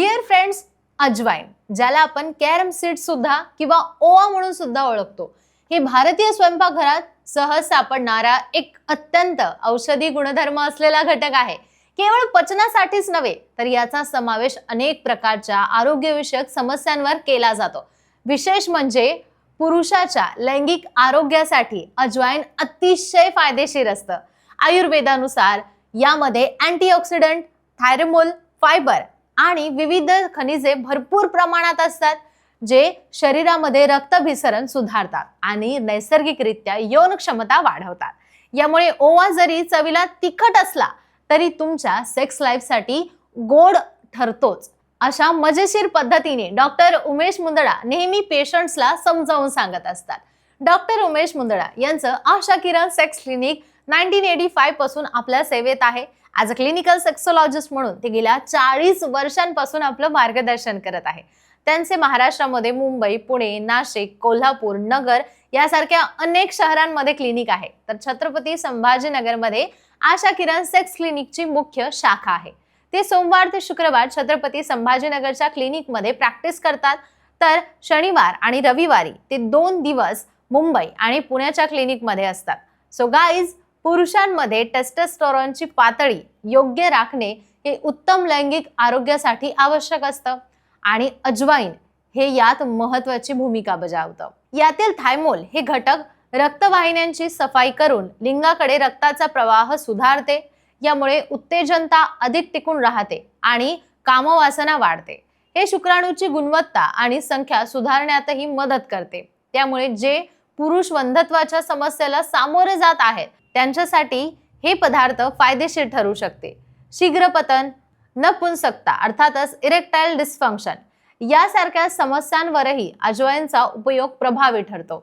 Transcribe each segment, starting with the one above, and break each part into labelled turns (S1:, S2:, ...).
S1: Dear friends अजवाईन ज्याला आपण कॅरम सीड सुद्धा किंवा ओवा म्हणून सुद्धा ओळखतो. हे भारतीय स्वयंपाकघरात सहज सापडणारा एक अत्यंत औषधी गुणधर्म असलेला घटक आहे. केवळ पचनासाठीच नव्हे तर याचा समावेश अनेक प्रकारच्या आरोग्यविषयक समस्यांवर केला जातो. विशेष म्हणजे पुरुषाच्या लैंगिक आरोग्यासाठी अजवाईन अतिशय फायदेशीर असतं. आयुर्वेदानुसार यामध्ये अँटीऑक्सिडंट थायरमोल फायबर आणि विविध खनिजे भरपूर प्रमाणात असतात जे शरीरामध्ये रक्तभिसरण सुधारतात आणि नैसर्गिकरित्या यौन क्षमता वाढवतात. यामुळे ओवा जरी चवीला तिखट असला तरी तुमच्या सेक्स लाईफसाठी गोड ठरतोच. अशा मजेशीर पद्धतीने डॉक्टर उमेश मुंदडा नेहमी पेशंट्सला समजावून सांगत असतात. डॉक्टर उमेश मुंदडा यांचं Asha Kiran sex clinic nineteen eighty फाईव्हपासून आपल्या सेवेत आहे. ॲज अ क्लिनिकल सेक्सोलॉजिस्ट म्हणून ते गेल्या चाळीस वर्षांपासून आपलं मार्गदर्शन करत आहे. त्यांचे महाराष्ट्रामध्ये मुंबई पुणे नाशिक कोल्हापूर नगर यासारख्या अनेक शहरांमध्ये क्लिनिक आहे. तर छत्रपती संभाजीनगरमध्ये आशा किरण सेक्स क्लिनिकची मुख्य शाखा आहे. ते सोमवार ते शुक्रवार छत्रपती संभाजीनगरच्या क्लिनिकमध्ये प्रॅक्टिस करतात. तर शनिवार आणि रविवारी ते दोन दिवस मुंबई आणि पुण्याच्या क्लिनिकमध्ये असतात. सो गाईज पुरुषांमध्ये टेस्टेस्टोरॉनची पातळी योग्य राखणे हे उत्तम लैंगिक आरोग्यासाठी आवश्यक असतं. आणि अजवाईन हे यात महत्वाची भूमिका बजावतं. यातील थायमोल हे घटक रक्तवाहिन्यांची सफाई करून लिंगाकडे रक्ताचा प्रवाह सुधारते. यामुळे उत्तेजनता अधिक टिकून राहते आणि कामवासना वाढते. हे शुक्राणूची गुणवत्ता आणि संख्या सुधारण्यातही मदत करते. त्यामुळे जे पुरुष वंधत्वाच्या समस्येला सामोरे जात आहेत. त्यांच्यासाठी हे पदार्थ फायदेशीर ठरू शकते. शीघ्रपतन नपुंसकता अर्थातच इरेक्टाईल डिस्फंक्शन यासारख्या समस्यांवरही अजवाईनचा उपयोग प्रभावी ठरतो.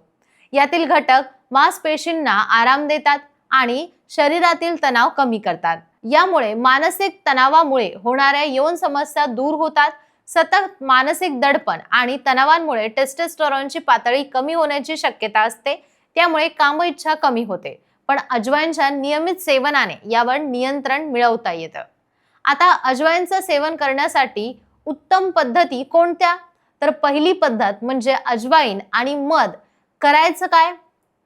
S1: यातील घटक मांसपेशींना आराम देतात आणि शरीरातील तणाव कमी करतात. यामुळे मानसिक तणावामुळे होणाऱ्या यौन समस्या दूर होतात सतत मानसिक दडपण आणि तणावांमुळे टेस्टेस्टॉरॉनची पातळी कमी होण्याची शक्यता असते. त्यामुळे कामइच्छा कमी होते. पण अजवाईनच्या नियमित सेवनाने यावर नियंत्रण मिळवता येतं. आता अजवाईनचं सेवन करण्यासाठी उत्तम पद्धती कोणत्या? तर पहिली पद्धत म्हणजे अजवाईन आणि मध. करायचं काय?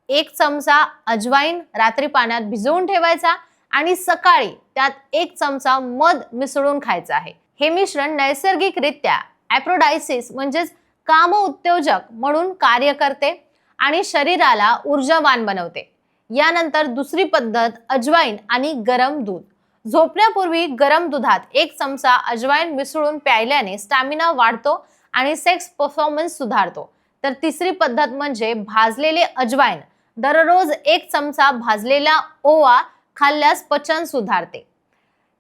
S1: एक चमचा अजवाईन रात्री पाण्यात भिजवून ठेवायचा आणि सकाळी त्यात एक चमचा मध मिसळून खायचा आहे. हे मिश्रण नैसर्गिकरित्या ॲप्रोडायसिस म्हणजेच काम उत्तेजक म्हणून कार्य करते आणि शरीराला ऊर्जावान बनवते. यानंतर दुसरी पद्धत अजवाईन आणि गरम दूध. झोपण्यापूर्वी गरम दुधात एक चमचा अजवाईन मिसळून प्यायल्याने स्टॅमिना वाढतो आणि सेक्स परफॉर्मन्स सुधारतो. तर तिसरी पद्धत म्हणजे भाजलेले अजवाईन. दररोज एक चमचा भाजलेला ओवा खाल्ल्यास पचन सुधारते.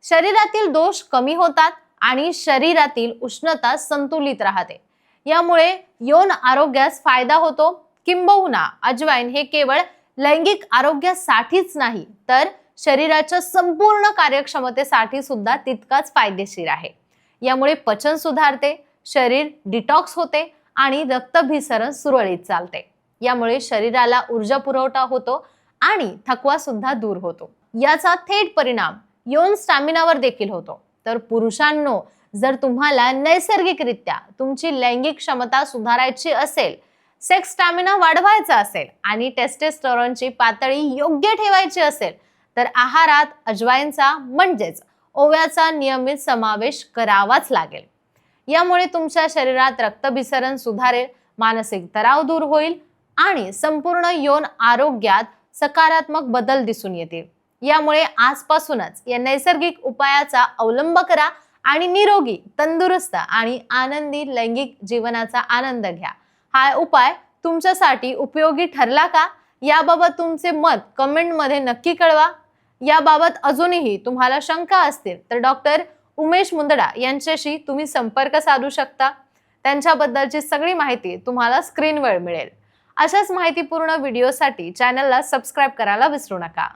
S1: शरीरातील दोष कमी होतात आणि शरीरातील उष्णता संतुलित राहते. यामुळे यौन आरोग्यास फायदा होतो. किंबहुना अजवाईन हे केवळ लैंगिक आरोग्यासाठीच नाही तर शरीराच्या संपूर्ण कार्यक्षमतेसाठी सुद्धा तितकाच फायदेशीर आहे. यामुळे पचन सुधारते शरीर डिटॉक्स होते आणि रक्तभिसरण सुरळीत चालते. यामुळे शरीराला ऊर्जा पुरवठा होतो आणि थकवा सुद्धा दूर होतो. याचा थेट परिणाम यौन स्टॅमिनावर देखील होतो. तर पुरुषांनो जर तुम्हाला नैसर्गिकरित्या तुमची लैंगिक क्षमता सुधारायची असेल सेक्स स्टॅमिना वाढवायचा असेल आणि टेस्टेस्टॉरॉनची पातळी योग्य ठेवायची असेल तर आहारात अजवाईनचा म्हणजेच ओव्याचा नियमित समावेश करावाच लागेल. यामुळे तुमच्या शरीरात रक्तभिसरण सुधारेल मानसिक तराव दूर होईल आणि संपूर्ण यौन आरोग्यात सकारात्मक बदल दिसून येतील. यामुळे आजपासूनच या नैसर्गिक उपायाचा अवलंब करा आणि निरोगी तंदुरुस्त आणि आनंदी लैंगिक जीवनाचा आनंद घ्या. हा उपाय तुमच्यासाठी उपयोगी ठरला का? याबाबत तुमचे मत कमेंटमध्ये नक्की कळवा. याबाबत अजूनही तुम्हाला शंका असतील तर डॉक्टर उमेश मुंदडा यांच्याशी तुम्ही संपर्क साधू शकता. त्यांच्याबद्दलची सगळी माहिती तुम्हाला स्क्रीनवर मिळेल. अशाच माहितीपूर्ण व्हिडिओसाठी चॅनलला सबस्क्राईब करायला विसरू नका.